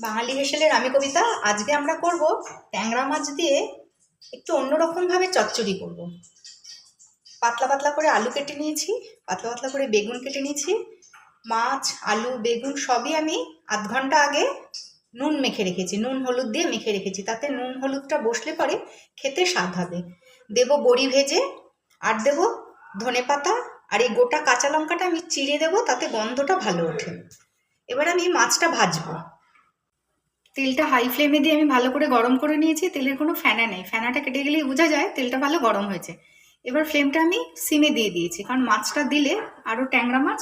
বাঙালি হেসেলের আমি কবিতা আজকে আমরা করব ট্যাংরা মাছ দিয়ে একটু অন্যরকমভাবে চচ্চড়ি করব। পাতলা পাতলা করে আলু কেটে নিয়েছি, পাতলা পাতলা করে বেগুন কেটে নিয়েছি, মাছ, আলু, বেগুন সবই আমি আধ ঘণ্টা আগে নুন মেখে রেখেছি, নুন হলুদ দিয়ে মেখে রেখেছি, তাতে নুন হলুদটা বসলে পরে খেতে স্বাদ হবে। দেবো বড়ি ভেজে, আর দেবো ধনে পাতা, আর এই গোটা কাঁচা লঙ্কাটা আমি চিড়ে দেবো, তাতে গন্ধটা ভালো ওঠে। এবার আমি মাছটা ভাজবো। তেলটা হাই ফ্লেমে দিয়ে আমি ভালো করে গরম করে নিয়েছি, তেলের কোনো ফেনা নেই। ফেনাটা কেটে গেলেই বোঝা যায় তেলটা ভালো গরম হয়েছে। এবার ফ্লেমটা আমি সিমে দিয়ে দিয়েছি, কারণ মাছটা দিলে আরও ট্যাংরা মাছ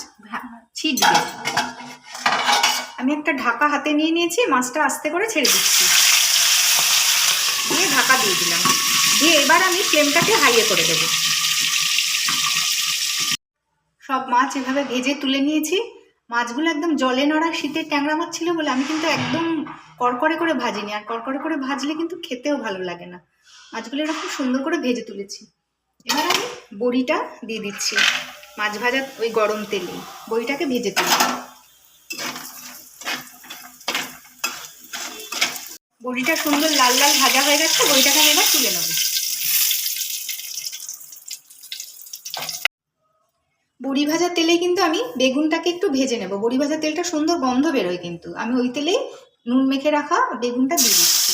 ছিটবে। আমি একটা ঢাকা হাতে নিয়ে নিয়েছি, মাছটা আস্তে করে ছেড়ে দিচ্ছি। দিয়ে ঢাকা দিয়ে দিলাম। দিয়ে এবার আমি ফ্লেমটাকে হাইয়ে করে দেবো। সব মাছ এভাবে ভেজে তুলে নিয়েছি। মাছগুলো একদম জলে নড়া শীতের ট্যাংরা মাছ ছিল বলে আমি কিন্তু একদম কড়কড়ে করে ভাজিনি। আর কড়কড়ে করে ভাজলে কিন্তু খেতেও ভালো লাগে না। মাছগুলো এরকম সুন্দর করে ভেজে তুলেছি। এবার আমি বড়িটা দিয়ে দিচ্ছি। মাছ ভাজা ওই গরম তেলে বড়িটাকে ভেজে তুলি বড়িটা সুন্দর লাল লাল ভাজা হয়ে গেছে, বড়িটাকে আমি এবার তুলে নেব। বড়ি ভাজা তেলে কিন্তু আমি বেগুনটাকে একটু ভেজে নেব। বড়ি ভাজা তেলটা সুন্দর গন্ধ বেরোয় কিন্তু। আমি ওই তেলেই নুন মেখে রাখা বেগুনটা দিয়ে দিচ্ছি।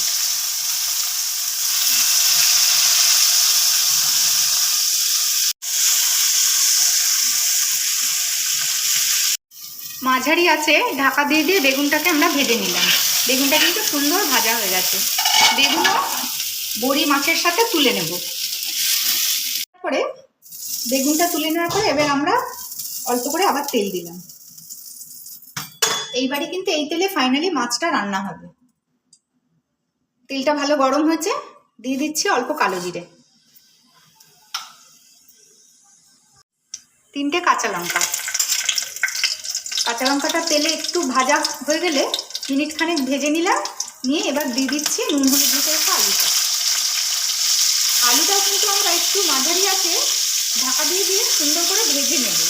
মাঝারি আছে, ঢাকা দিয়ে দিয়ে বেগুনটাকে আমরা ভেজে নিলাম। বেগুনটা কিন্তু সুন্দর ভাজা হয়ে গেছে। বেগুনও বড়ি মাছের সাথে তুলে নেব। তারপরে বেগুনটা তুলে নেওয়ার পরে এবার আমরা অল্প করে আবার তেল দিলাম। এইবারে কিন্তু এই তেলে ফাইনালি মাছটা রান্না হবে। তেলটা ভালো গরম হয়েছে, দিয়ে দিচ্ছি অল্প কালো জিরে। তিনটে কাঁচা লঙ্কা। কাঁচা লঙ্কাটা তেলে একটু ভাজা হয়ে গেলে মিনিট খানেক ভেজে নিলাম, নিয়ে এবার দিয়ে দিচ্ছি নুন, হলুদ দিয়ে রেখে আলুটা। আলুটাও কিন্তু আমরা একটু মাঝারি আছে, ঢাকা দিয়ে দিয়ে সুন্দর করে ভেজে নেব।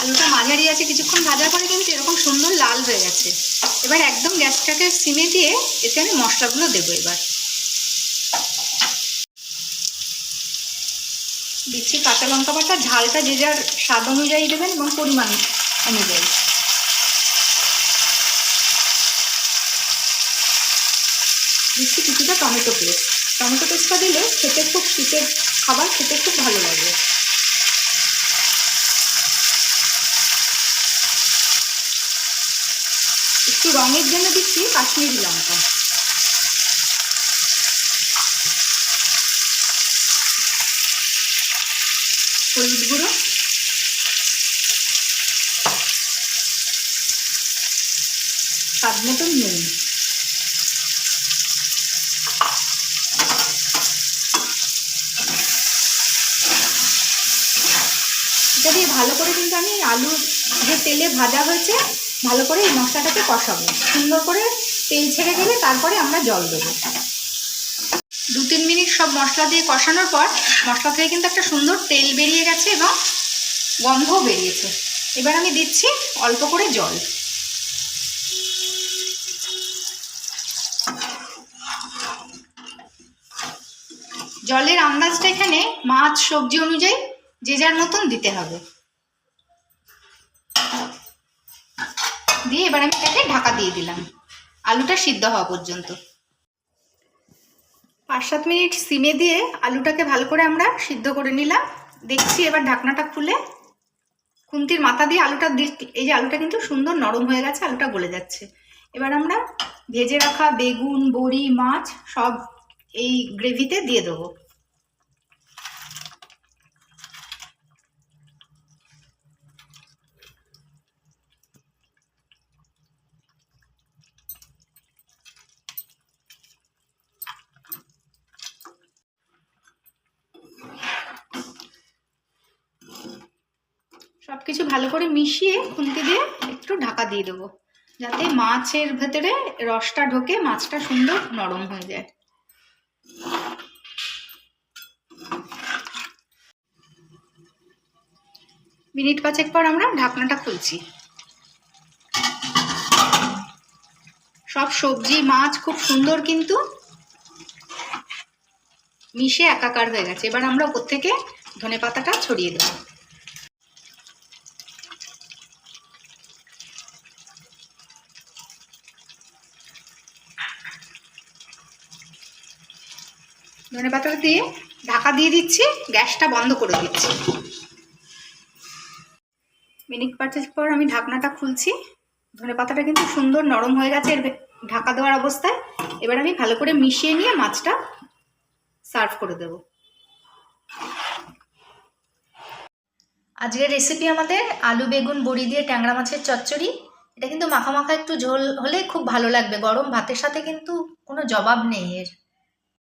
আলুটা মাঝারি আছে, কিছুক্ষণ ভাজার পরে কিন্তু এরকম সুন্দর লাল হয়ে গেছে। এবার একদম গ্যাসটাকে সিমে দিয়ে এতে আমি মশলাগুলো দেবো এবার। দিচ্ছি কাঁচা লঙ্কা বাটা, ঝালটা যে যার স্বাদ অনুযায়ী দেবেন এবং পরিমাণ অনুযায়ী। দিচ্ছি কিছুটা টমেটো পেস্ট। টমেটো পেস্টটা দিলে খেতে খুব শীতের খাবার, খেতে খুব ভালো লাগবে রঙের জন্য দিচ্ছি, কাশ্মীরি লঙ্কা। হলুদ গুঁড়ো। স্বাদ মতন নুন। এটা দিয়ে ভালো করে কিন্তু আমি আলু যে তেলে ভাজা হয়েছে ভালো করে এই মশলাটাকে কষাবো। সুন্দর করে তেল ছেড়ে গেলে তারপরে আমরা জল দেবো। দু তিন মিনিট সব মশলা দিয়ে কষানোর পর মশলা থেকে কিন্তু একটা সুন্দর তেল বেরিয়ে গেছে এবং গন্ধও বেরিয়েছে। এবার আমি দিচ্ছি অল্প করে জল। জলের আন্দাজটা এখানে মাছ, সবজি অনুযায়ী যে যার মতন দিতে হবে। দিয়ে এবার আমি এটাকে ঢাকা দিয়ে দিলাম। আলুটা সিদ্ধ হওয়া পর্যন্ত। পাঁচ সাত মিনিট সিমে দিয়ে আলুটাকে ভালো করে আমরা সিদ্ধ করে নিলাম। দেখছি এবার ঢাকনাটা খুলে খুন্তির মাথা দিয়ে আলুটা এই যে আলুটা কিন্তু সুন্দর নরম হয়ে গেছে, আলুটা গলে যাচ্ছে। এবার আমরা ভেজে রাখা বেগুন, বড়ি, মাছ সব এই গ্রেভিতে দিয়ে দেবো। কিছু ভালো করে মিশিয়ে খুন্তি দিয়ে একটু ঢাকা দিয়ে দেবো। যাতে মাছের ভেতরে রসটা ঢোকে, মাছটা সুন্দর নরম হয়ে যায়। মিনিট পাঁচেক পর আমরা ঢাকনাটা খুলছি। সব সবজি, মাছ খুব সুন্দর কিন্তু মিশে একাকার হয়ে গেছে। এবার আমরা ওপর থেকে ধনে পাতাটা ছড়িয়ে দেবো। ধনে পাতাটা দিয়ে ঢাকা দিয়ে দিচ্ছি, গ্যাসটা বন্ধ করে দিচ্ছি। মিনিট পাঁচেক পর আমি ঢাকনাটা খুলছি। ধনে পাতাটা কিন্তু সুন্দর নরম হয়ে গেছে এর ঢাকা দেওয়ার অবস্থায়। এবার আমি ভালো করে মিশিয়ে নিয়ে মাছটা সার্ভ করে দেব। আজকের রেসিপি আমাদের আলু, বেগুন, বড়ি দিয়ে ট্যাংরা মাছের চচ্চড়ি। এটা কিন্তু মাখা মাখা একটু ঝোল হলে খুব ভালো লাগবে। গরম ভাতের সাথে কিন্তু কোনো জবাব নেই এর।